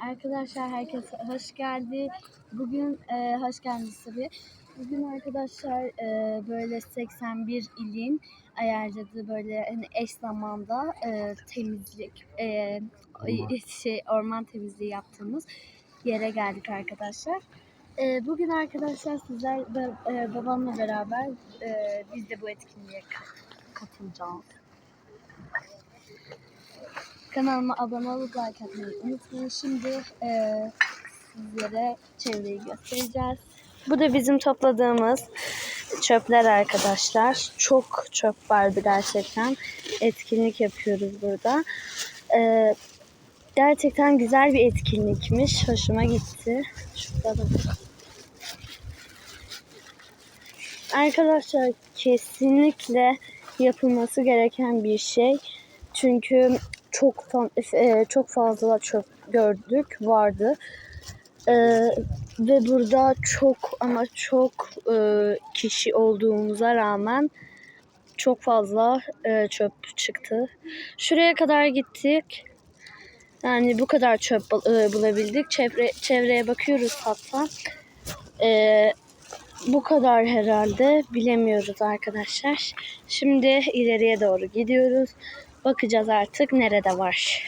Arkadaşlar herkese hoş geldi. Bugün e, hoş geldiniz tabii. Bugün arkadaşlar e, böyle 81 ilin ayarladığı böyle hani eş zamanda e, temizlik e, şey orman temizliği yaptığımız yere geldik arkadaşlar. E, bugün arkadaşlar sizler e, babamla beraber e, biz de bu etkinliğe ka- katılacağız. Kanalıma abone olup like atmayı unutmayın. Şimdi eee sizlere çevreyi göstereceğiz. Bu da bizim topladığımız çöpler arkadaşlar. Çok çöp vardı gerçekten. Etkinlik yapıyoruz burada. Eee, gerçekten güzel bir etkinlikmiş. Hoşuma gitti. Şurada da Arkadaşlar kesinlikle yapılması gereken bir şey. Çünkü çok e, çok fazla çöp gördük vardı. E, ve burada çok ama çok e, kişi olduğumuza rağmen çok fazla e, çöp çıktı. Şuraya kadar gittik. Yani bu kadar çöp e, bulabildik. Çevre, çevreye bakıyoruz hatta. E, bu kadar herhalde bilemiyoruz arkadaşlar. Şimdi ileriye doğru gidiyoruz. Bakacağız artık nerede var.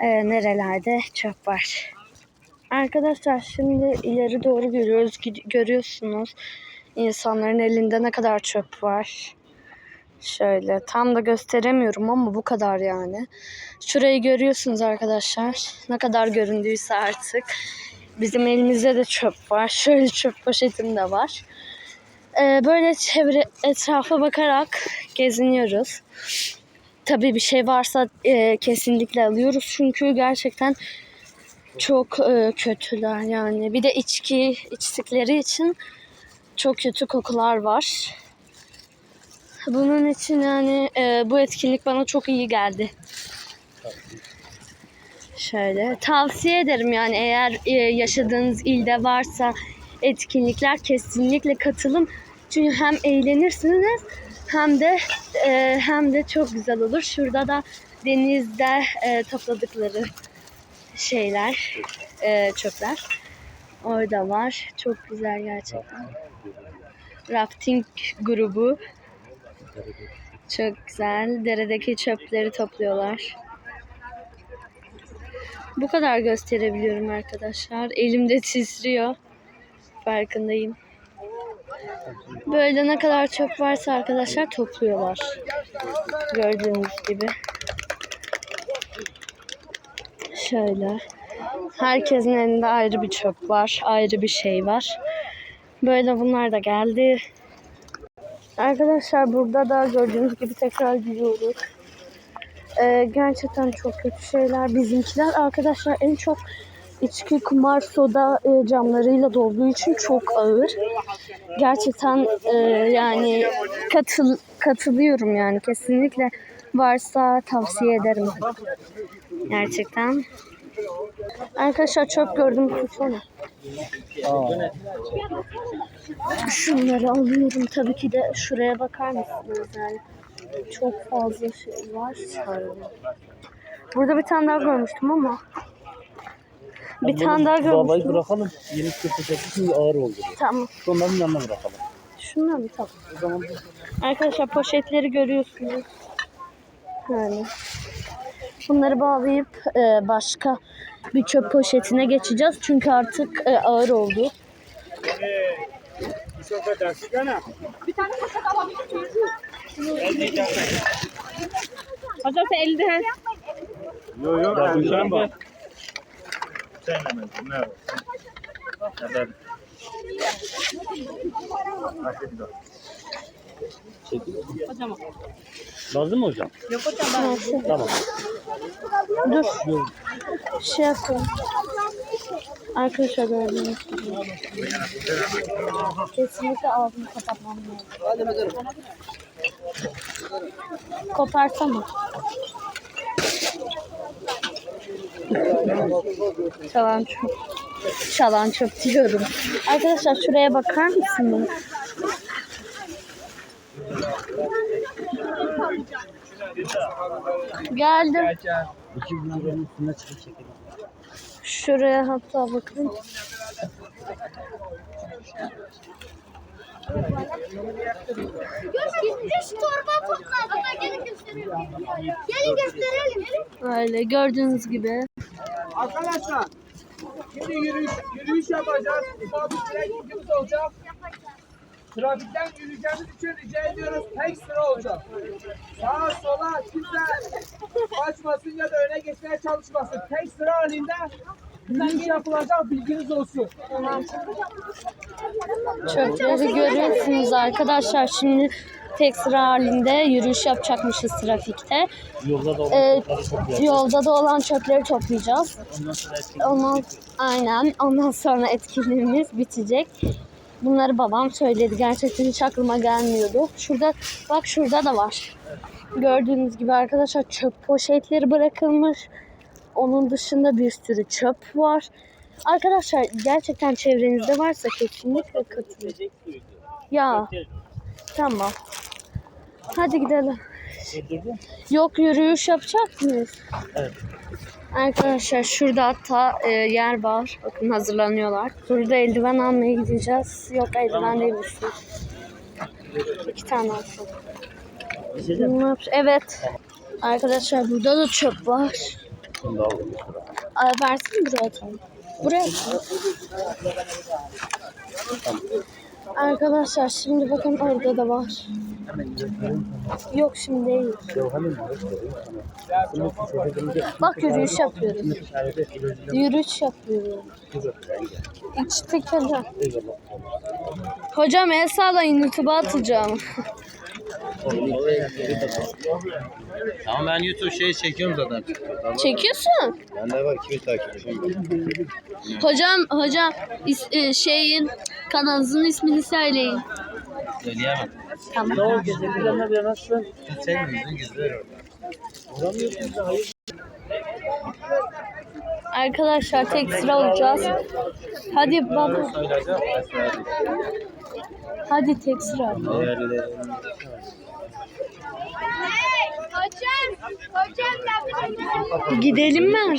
Ee, nerelerde çöp var. Arkadaşlar şimdi ileri doğru görüyoruz. Görüyorsunuz insanların elinde ne kadar çöp var. Şöyle tam da gösteremiyorum ama bu kadar yani. Şurayı görüyorsunuz arkadaşlar. Ne kadar göründüyse artık. Bizim elimizde de çöp var. Şöyle çöp poşetim de var. Ee, böyle çevre etrafa bakarak geziniyoruz. Tabii bir şey varsa e, kesinlikle alıyoruz çünkü gerçekten çok e, kötüler yani. Bir de içki içtikleri için çok kötü kokular var. Bunun için yani e, bu etkinlik bana çok iyi geldi. Şöyle tavsiye ederim yani eğer e, yaşadığınız ilde varsa etkinlikler kesinlikle katılın. Çünkü hem eğlenirsiniz hem de e, hem de çok güzel olur. Şurada da denizde e, topladıkları şeyler, e, çöpler. Orada var. Çok güzel gerçekten. Rafting grubu. Çok güzel. Deredeki çöpleri topluyorlar. Bu kadar gösterebiliyorum arkadaşlar. Elimde titriyor. Farkındayım. Böyle ne kadar çöp varsa arkadaşlar topluyorlar. Gördüğünüz gibi. Şöyle. Herkesin elinde ayrı bir çöp var. Ayrı bir şey var. Böyle bunlar da geldi. Arkadaşlar burada da gördüğünüz gibi tekrar gidiyoruz. Ee, gerçekten çok kötü şeyler. Bizimkiler arkadaşlar en çok içki, kumar, soda e, camlarıyla dolduğu için çok ağır. Gerçekten e, yani katıl katılıyorum yani kesinlikle varsa tavsiye ederim. Gerçekten. Arkadaşlar çok gördüm tutsana. Şunları alıyorum tabii ki de şuraya bakar mısınız yani. Çok fazla şey var. Burada bir tane daha görmüştüm ama. Bir tane daha Babayı görmüştüm. bırakalım. Yeni köpek şimdi ağır oldu. Tamam. Onların yanına bırakalım. Şunlar mı tamam. O zaman Arkadaşlar poşetleri görüyorsunuz. Yani. Bunları bağlayıp e, başka bir çöp poşetine geçeceğiz. Çünkü artık e, ağır oldu. Hocam sen elde Yok yok ben hemen ne var? Kadar. Hocam. lazım mı hocam? Yok hocam ben. Tamam. Dur. Şey yapalım. Arkadaşlar gördüğünüz gibi. Kesinlikle ağzını kapatmam lazım. Koparsana. Çalan çöp. Çalan çöp diyorum. Arkadaşlar şuraya bakar mısınız? Geldim. Şuraya hatta bakın. Üç torba topla. Hatta gelin gösterelim. Gelin gösterelim. Öyle gördüğünüz gibi. Arkadaşlar şimdi yürüyüş, yürüyüş yapacağız. Ufak bir trafikimiz olacak. Trafikten yürüyeceğimiz için rica ediyoruz tek sıra olacak. Sağa sola kimse kaçmasın ya da öne geçmeye çalışmasın. Tek sıra halinde yürüyüş yapılacak bilginiz olsun. Çöpleri görüyorsunuz arkadaşlar. Şimdi tek sıra halinde yürüyüş yapacakmışız trafikte. Yolda da Ee, olan yolda da olan çöpleri toplayacağız. Ondan sonra Ondan, aynen. Ondan sonra etkinliğimiz bitecek. Bunları babam söyledi. Gerçekten hiç aklıma gelmiyordu. Şurada, bak şurada da var. Gördüğünüz gibi arkadaşlar çöp poşetleri bırakılmış. Onun dışında bir sürü çöp var. Arkadaşlar gerçekten çevrenizde varsa kesinlikle katılın. Ya tamam. Hadi gidelim. Yok yürüyüş yapacak mıyız? Evet. Arkadaşlar şurada hatta e, yer var. Bakın hazırlanıyorlar. Burada eldiven almaya gideceğiz. Yok eldiven değil misin? İki tane alsın. Yap- Evet. Arkadaşlar burada da çöp var. Bunu da alalım. Aa, versene buraya atalım. Buraya atalım. Arkadaşlar şimdi bakın orada da var. Yok şimdi değil. Bunu çöpelimde Bak yürüyüş yapıyoruz. Yürüyüş yapıyoruz. hocam. Eyvallah. Hocam el sağlayın YouTube'a atacağım. Ama ben YouTube şeyi çekiyorum zaten. Çekiyorsun. Bende var kimi takipçim var. Hocam hocam is- e, şeyin kanalınızın ismini söyleyin. Söyleyemem. Tamam. Ne oldu? Gecelerine bir nasılsın? Senin yüzün gizli. Uğramıyorsunuz da hayır. Arkadaşlar tek sıra olacağız. Hadi baba. Hadi tek sıra. Gidelim mi.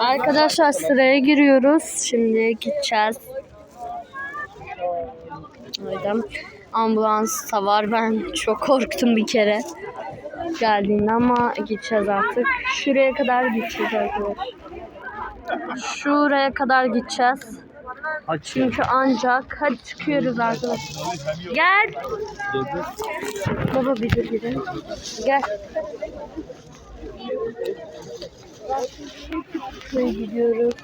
Arkadaşlar sıraya giriyoruz. Şimdi gideceğiz. Aynen. Ambulans da var. Ben çok korktum bir kere geldiğinde ama gideceğiz artık. Şuraya kadar gideceğiz arkadaşlar. Şuraya kadar gideceğiz. Hadi. Çünkü ancak hadi çıkıyoruz arkadaşlar. Gel. Baba bir dur gidelim. Gel. Şuraya gidiyoruz.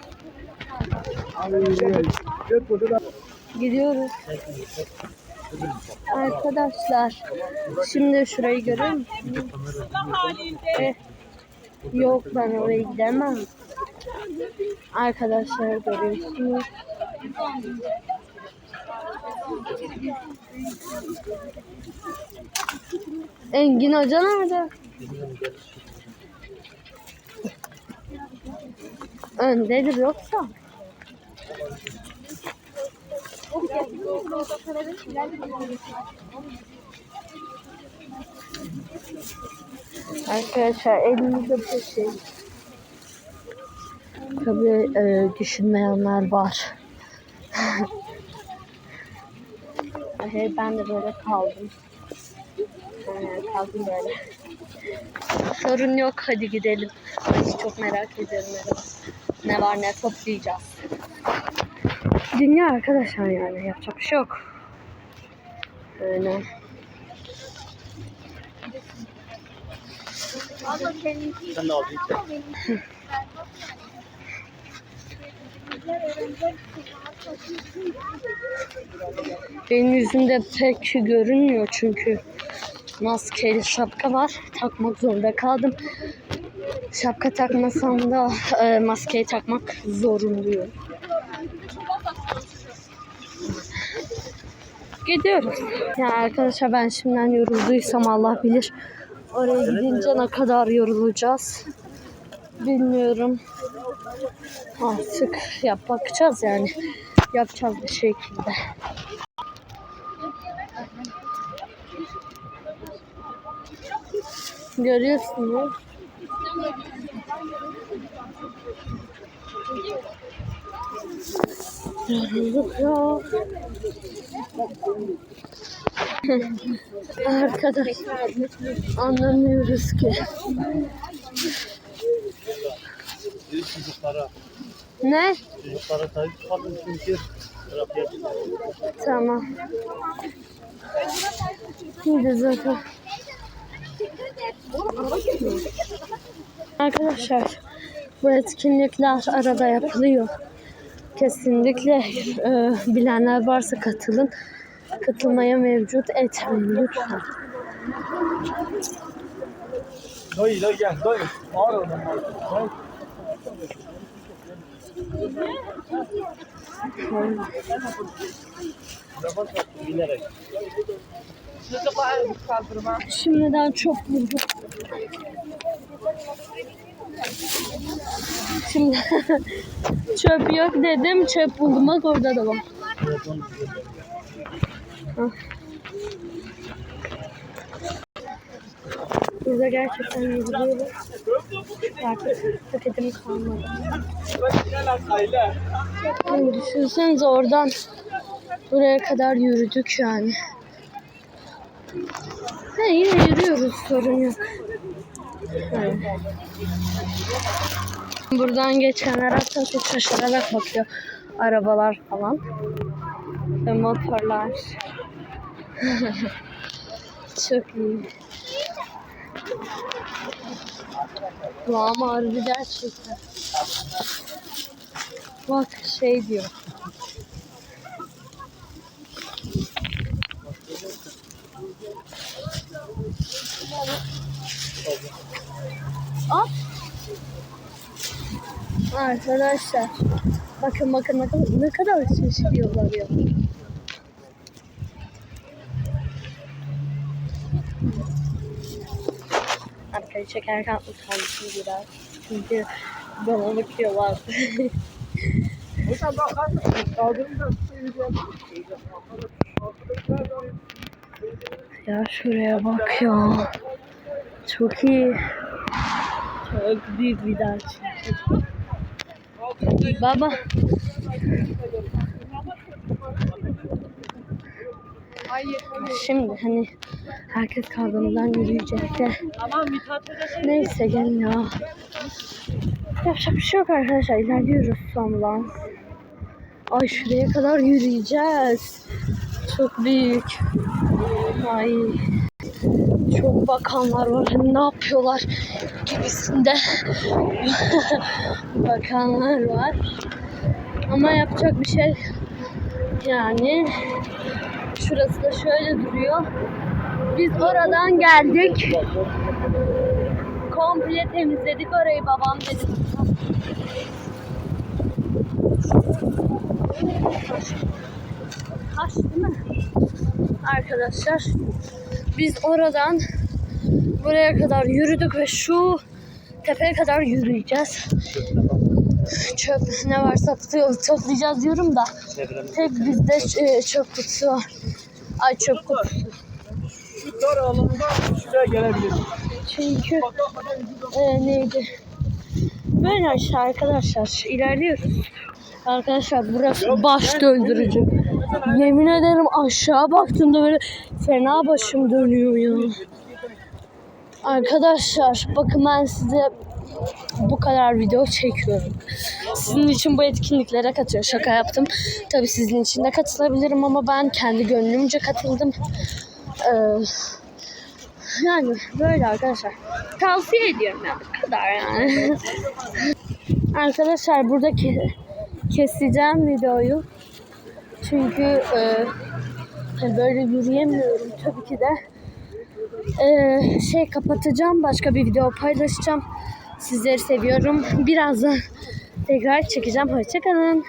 Gidiyoruz. Arkadaşlar şimdi şurayı görüyor? Eh, yok ben oraya gidemem. Arkadaşlar görüyorsunuz. Engin Hoca nerede? Öndedir yoksa. Arkadaşlar elimizde bir şey. Tabii e, düşünmeyenler var. Hey, ben de böyle kaldım. Ee, kaldım böyle. Sorun yok hadi gidelim. Ay, çok merak ediyorum ne var. Ne toplayacağız. Dünya arkadaşlar yani yapacak bir şey yok. Öyle. Sen de aldın. Benim yüzümde pek görünmüyor çünkü maskeli şapka var. Takmak zorunda kaldım. Şapka takmasam da e, maskeyi takmak zorunluyum. Gidiyoruz. Ya arkadaşlar ben şimdiden yorulduysam Allah bilir. Oraya gidince ne kadar yorulacağız. Bilmiyorum. Artık yap bakacağız yani. Yapacağız bir şekilde. Görüyorsunuz. Arkadaş anlamıyoruz ki. Ne? çocuklara sahip çıkalım çünkü trafiğe Tamam. Şimdi zaten. Arkadaşlar bu etkinlikler arada yapılıyor. Kesinlikle e, bilenler varsa katılın. Katılmaya mevcut etmeyin lütfen. Dayı dayı gel dayı. Ağır oradan. Dayı. Kaldırma. Şimdiden çok buldum. Şimdi çöp yok dedim. Çöp buldum. Bak orada da var. Burada gerçekten yüzülüyorum. Artık paketim kalmadı. Şimdi düşünsenize oradan buraya kadar yürüdük yani. Ha, yine yürüyoruz sorun yok. Evet. Buradan geçenler hatta çok şaşırarak bakıyor. Arabalar falan. Ve motorlar. çok iyi. Ama harbi gerçekten. Bak şey diyor. Hop. Arkadaşlar. Bakın bakın bakın ne kadar şaşırıyorlar ya. Çekerken utanmışım biraz. Çünkü bana bakıyorlar. Hocam bak Ya şuraya bak ya. Çok iyi. Çok büyük bir dağ. Baba. Şimdi hani herkes kaldığımdan yürüyecek de. Neyse gelin ya. Yapacak bir şey yok arkadaşlar. İlerliyoruz sonradan. Ay şuraya kadar yürüyeceğiz. Çok büyük. Ay. Çok bakanlar var. Hani ne yapıyorlar gibisinde bakanlar var. Ama yapacak bir şey yani şurası da şöyle duruyor. Biz oradan geldik. Komple temizledik orayı babam dedi. Taş değil mi? Arkadaşlar biz oradan buraya kadar yürüdük ve şu tepeye kadar yürüyeceğiz. Çöp ne varsa to- toplayacağız diyorum da tek bizde e, çöp kutusu var. Ay çöp kutusu. Şu dar alanda şuraya gelebilir. Çünkü e, neydi? Böyle işte arkadaşlar ilerliyoruz. Arkadaşlar burası baş döndürücü. Yemin ederim aşağı baktığımda böyle fena başım dönüyor ya. Arkadaşlar bakın ben size bu kadar video çekiyorum. Sizin için bu etkinliklere katıyor. Şaka yaptım. Tabii sizin için de katılabilirim ama ben kendi gönlümce katıldım. Ee, yani böyle arkadaşlar. Tavsiye ediyorum ya bu kadar yani. arkadaşlar burada ke- keseceğim videoyu. Çünkü e, böyle yürüyemiyorum tabii ki de. E, şey kapatacağım. Başka bir video paylaşacağım. Sizleri seviyorum. Birazdan tekrar çekeceğim. Hoşçakalın.